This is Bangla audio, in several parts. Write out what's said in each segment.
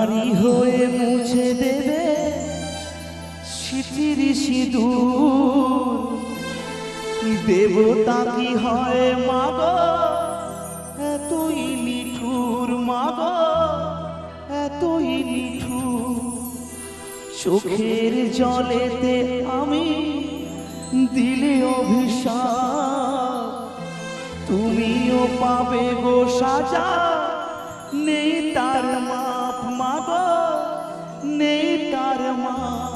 নারী হয়ে মুছে দেবে স্মৃতির সিঁদুর দেবতা কি হয় মাগ? এতই নিঠুর মাগ, এতই নিঠুর। চোখের জলেতে আমি দিলে অভিশাপ। তুমিও পাবে গো সাজা, নেই তার মাপ মাপ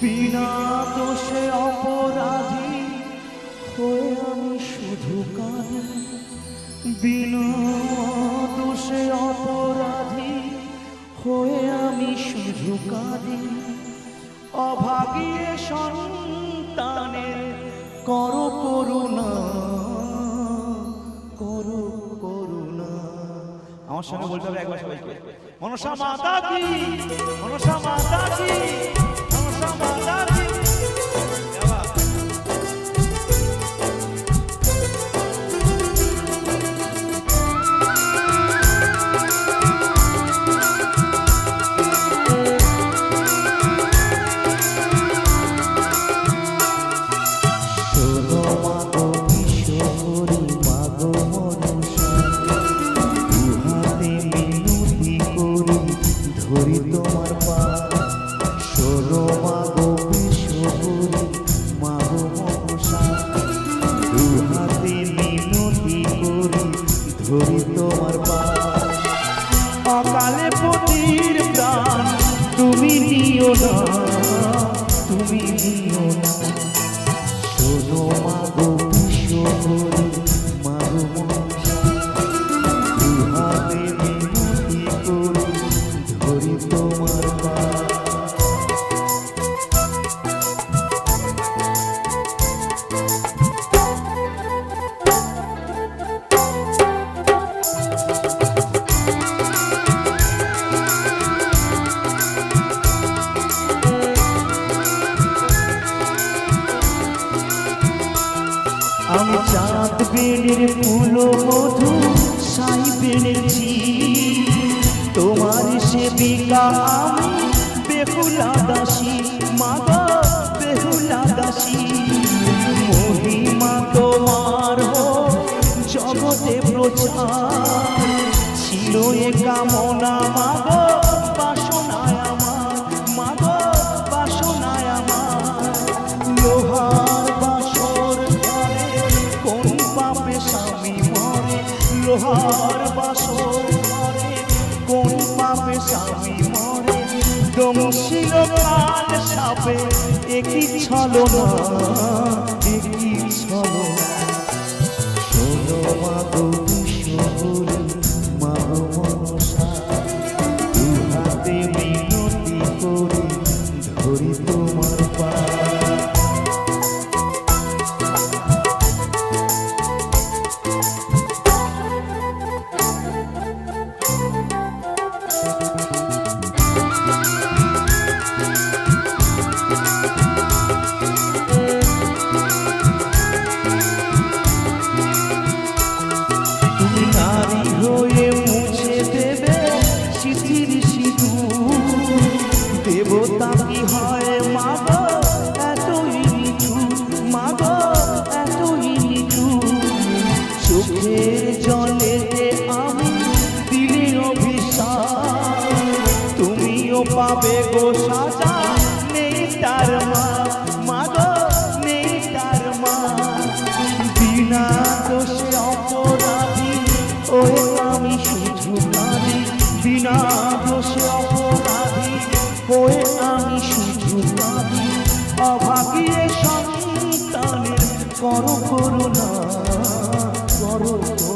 বিনা দোষে অপরাধী হয়ে আমি শুধু কাঁদি বিনা দোষে অপরাধী হয়ে আমি শুধু কাঁদি। অভাগিয়ে সন্তানের কর আমার সঙ্গে বলতে হবে একবার সবাইকে। মনসা মাতা কি? মনসা মাতা কি? মনসা মাতা তোমার পা। শোনো মাগো কিশোরী মাগো মনসা। দুহাতে মিনতি করি ধরি তোমার পা। অকালে পতির প্রাণ তুমি নিও না। আমি চাঁদ বেলের ফুল মধু সাই বেড়েছি সেবিকা আমি বেহুলা দাসী, মাগা বেহুলা দাসী। মহিমা তোমার হো, জগতে প্রচার। এ কামনা মাগো দমশিল কাল সাপে একই ছলো না একই ছলো শোনো মাগো কিশোরী করুণা করো